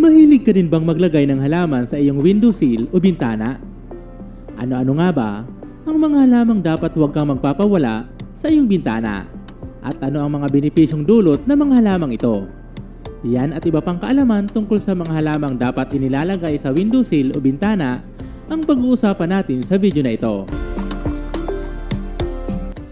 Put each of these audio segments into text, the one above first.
Mahilig ka din bang maglagay ng halaman sa iyong windowsill o bintana? Ano-ano nga ba ang mga halamang dapat huwag kang magpapawala sa iyong bintana? At ano ang mga benepisyong dulot ng mga halamang ito? Yan at iba pang kaalaman tungkol sa mga halamang dapat inilalagay sa windowsill o bintana ang pag-uusapan natin sa video na ito.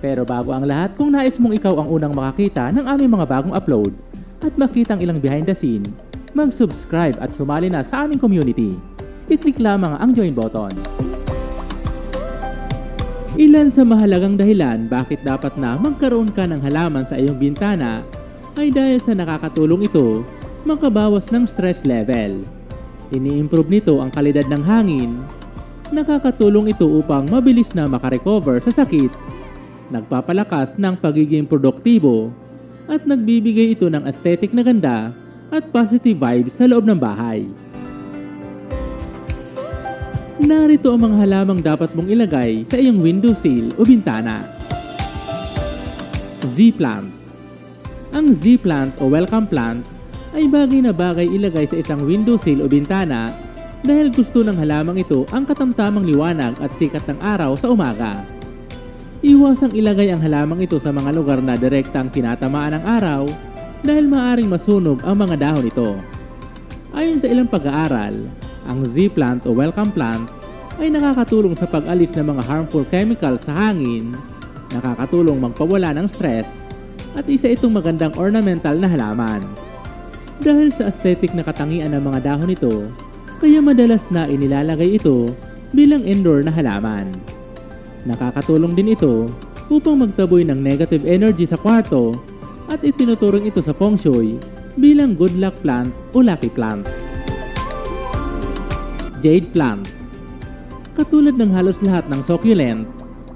Pero bago ang lahat, kung nais mong ikaw ang unang makakita ng aming mga bagong upload at makitang ilang behind the scene, mag-subscribe at sumali na sa aming community. I-click lamang ang join button. Ilan sa mahalagang dahilan bakit dapat na magkaroon ka ng halaman sa iyong bintana ay dahil sa nakakatulong ito makabawas ng stress level. Ini-improve nito ang kalidad ng hangin. Nakakatulong ito upang mabilis na makarecover sa sakit. Nagpapalakas ng pagiging produktibo at nagbibigay ito ng aesthetic na ganda at positive vibes sa loob ng bahay. Narito ang mga halamang dapat mong ilagay sa iyong windowsill o bintana. Z-plant Ang Z-plant o welcome plant ay bagay na bagay ilagay sa isang windowsill o bintana dahil gusto ng halamang ito ang katamtamang liwanag at sikat ng araw sa umaga. Iwasang ilagay ang halamang ito sa mga lugar na direktang tinatamaan ng araw dahil maaring masunog ang mga dahon nito. Ayon sa ilang pag-aaral, ang Z-plant o welcome plant ay nakakatulong sa pag-alis ng mga harmful chemicals sa hangin, nakakatulong magpawala ng stress, at isa itong magandang ornamental na halaman. Dahil sa aesthetic na katangian ng mga dahon nito, kaya madalas na inilalagay ito bilang indoor na halaman. Nakakatulong din ito upang magtaboy ng negative energy sa kwarto at itinuturing ito sa feng shui bilang good luck plant o lucky plant. Jade plant Katulad ng halos lahat ng succulent,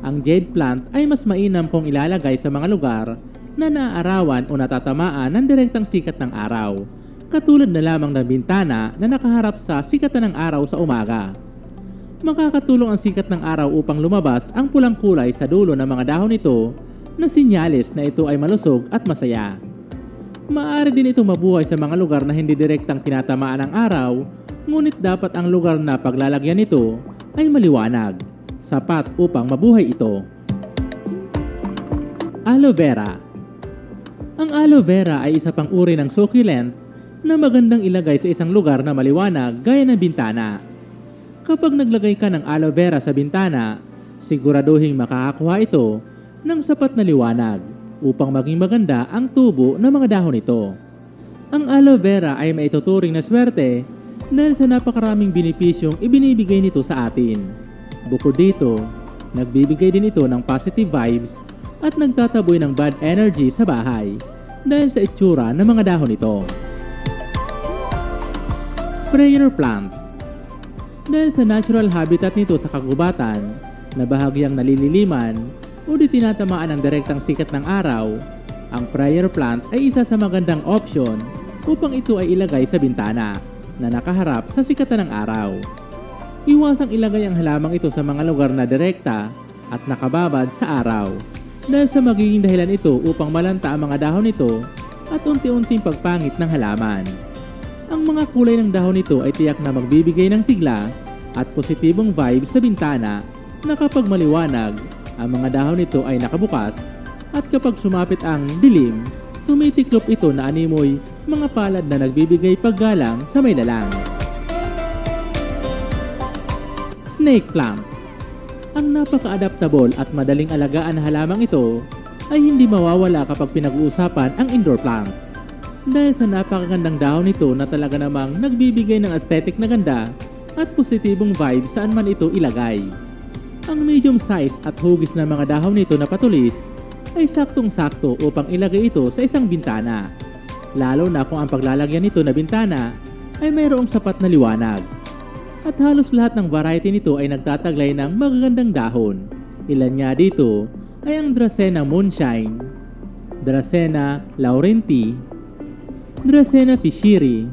ang jade plant ay mas mainam kung ilalagay sa mga lugar na naaarawan o natatamaan ng direktang sikat ng araw, katulad na lamang ng bintana na nakaharap sa sikatan ng araw sa umaga. Makakatulong ang sikat ng araw upang lumabas ang pulang kulay sa dulo ng mga dahon nito na sinyalis na ito ay malusog at masaya. Maaari din itong mabuhay sa mga lugar na hindi direktang tinatamaan ng araw, ngunit dapat ang lugar na paglalagyan nito ay maliwanag, sapat upang mabuhay ito. Aloe vera Ang aloe vera ay isa pang uri ng succulent na magandang ilagay sa isang lugar na maliwanag gaya ng bintana. Kapag naglagay ka ng aloe vera sa bintana, siguraduhin makakakuha ito ng sapat na liwanag upang maging maganda ang tubo ng mga dahon nito. Ang aloe vera ay maituturing na swerte dahil sa napakaraming benepisyong ibinibigay nito sa atin. Bukod dito, nagbibigay din ito ng positive vibes at nagtataboy ng bad energy sa bahay dahil sa itsura ng mga dahon nito. Prayer plant Dahil sa natural habitat nito sa kagubatan na bahagyang nalililiman o di tinatamaan ng direktang sikat ng araw, ang prayer plant ay isa sa magandang option upang ito ay ilagay sa bintana na nakaharap sa sikatan ng araw. Iwasang ilagay ang halamang ito sa mga lugar na direkta at nakababad sa araw dahil sa magiging dahilan ito upang malanta ang mga dahon nito at unti-unting pagpangit ng halaman. Ang mga kulay ng dahon nito ay tiyak na magbibigay ng sigla at positibong vibe sa bintana na kapag maliwanag, ang mga dahon nito ay nakabukas at kapag sumapit ang dilim, tumitiklop ito na animoy mga palad na nagbibigay paggalang sa may dalang. Snake plant Ang napaka-adaptable at madaling alagaan na halamang ito ay hindi mawawala kapag pinag-uusapan ang indoor plant. Dahil sa napakagandang dahon nito na talaga namang nagbibigay ng aesthetic na ganda at positibong vibe saan man ito ilagay. Ang medium size at hugis na mga dahon nito na patulis ay saktong-sakto upang ilagay ito sa isang bintana. Lalo na kung ang paglalagyan nito na bintana ay mayroong sapat na liwanag. At halos lahat ng variety nito ay nagtataglay ng magagandang dahon. Ilan nga dito ay ang Dracena Moonshine, Dracena Laurenti, Dracena Fishiri,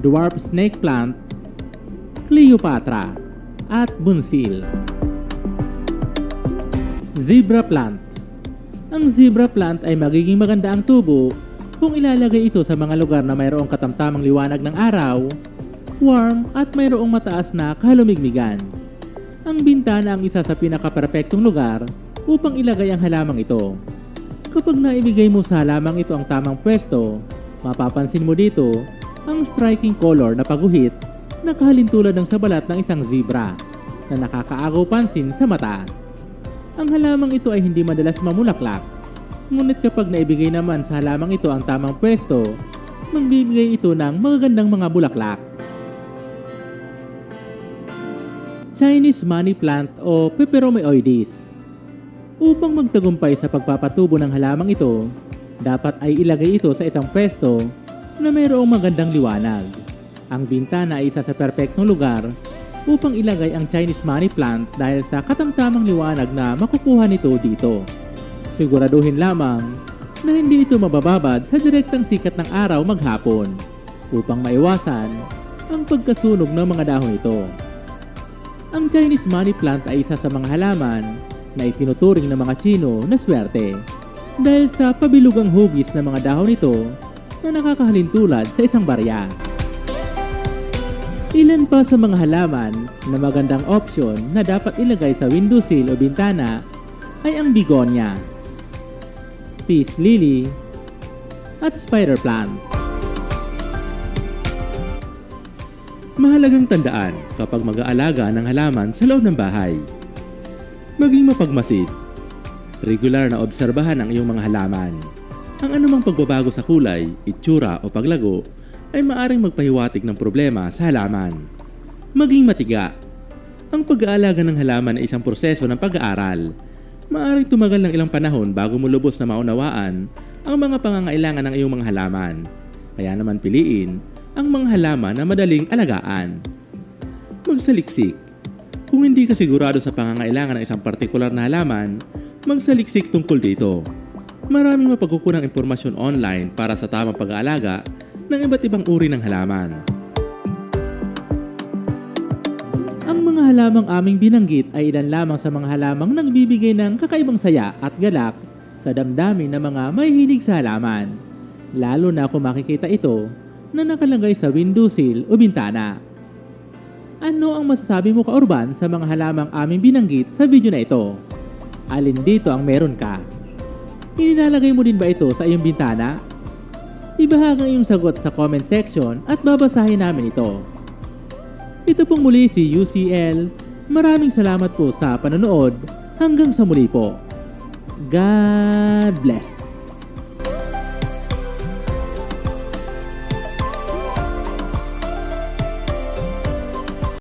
Dwarf Snake Plant, Cleopatra, at Bunsil. Zebra Plant Ang zebra plant ay magiging maganda ang tubo kung ilalagay ito sa mga lugar na mayroong katamtamang liwanag ng araw, warm at mayroong mataas na kalumigmigan. Ang bintana ang isa sa pinaka-perpektong lugar upang ilagay ang halamang ito. Kapag naibigay mo sa halamang ito ang tamang pwesto, mapapansin mo dito ang striking color na paguhit na kahalintulad ng sa balat ng isang zebra na nakakaagaw pansin sa mata. Ang halamang ito ay hindi madalas mamulaklak, ngunit kapag naibigay naman sa halamang ito ang tamang pwesto, magbibigay ito ng magagandang mga bulaklak. Chinese money plant o Peperomeoides Upang magtagumpay sa pagpapatubo ng halamang ito, dapat ay ilagay ito sa isang pwesto na mayroong magandang liwanag. Ang bintana ay isa sa perpektong lugar upang ilagay ang Chinese money plant dahil sa katamtamang liwanag na makukuha nito dito. Siguraduhin lamang na hindi ito mabababad sa direktang sikat ng araw maghapon upang maiwasan ang pagkasunog ng mga dahon ito. Ang Chinese money plant ay isa sa mga halaman na itinuturing ng mga Chino na swerte dahil sa pabilugang hugis ng mga dahon nito na nakakahalintulad sa isang barya. Ilan pa sa mga halaman na magandang opsyon na dapat ilagay sa windowsill o bintana ay ang bigonia, peace lily, at spider plant. Mahalagang tandaan kapag mag-aalaga ng halaman sa loob ng bahay. Maging mapagmasid. Regular na obserbahan ang iyong mga halaman. Ang anumang pagbabago sa kulay, itsura o paglago ay maaring magpahiwatig ng problema sa halaman. Maging matiga. Ang pag-aalaga ng halaman ay isang proseso ng pag-aaral. Maaring tumagal ng ilang panahon bago mo lubos na maunawaan ang mga pangangailangan ng iyong mga halaman. Kaya naman piliin ang mga halaman na madaling alagaan. Magsaliksik. Kung hindi ka sigurado sa pangangailangan ng isang partikular na halaman, magsaliksik tungkol dito. Maraming mapagkukunang impormasyon online para sa tamang pag-aalaga ng iba't ibang uri ng halaman. Ang mga halamang aming binanggit ay ilan lamang sa mga halamang nagbibigay ng kakaibang saya at galak sa damdamin ng mga mahihilig sa halaman. Lalo na kung makikita ito na nakalagay sa windowsill o bintana. Ano ang masasabi mo ka-urban sa mga halamang aming binanggit sa video na ito? Alin dito ang meron ka? Inilalagay mo din ba ito sa iyong bintana? Ibahagi ang iyong sagot sa comment section at babasahin namin ito. Ito pong muli si UCL. Maraming salamat po sa panonood. Hanggang sa muli po. God bless.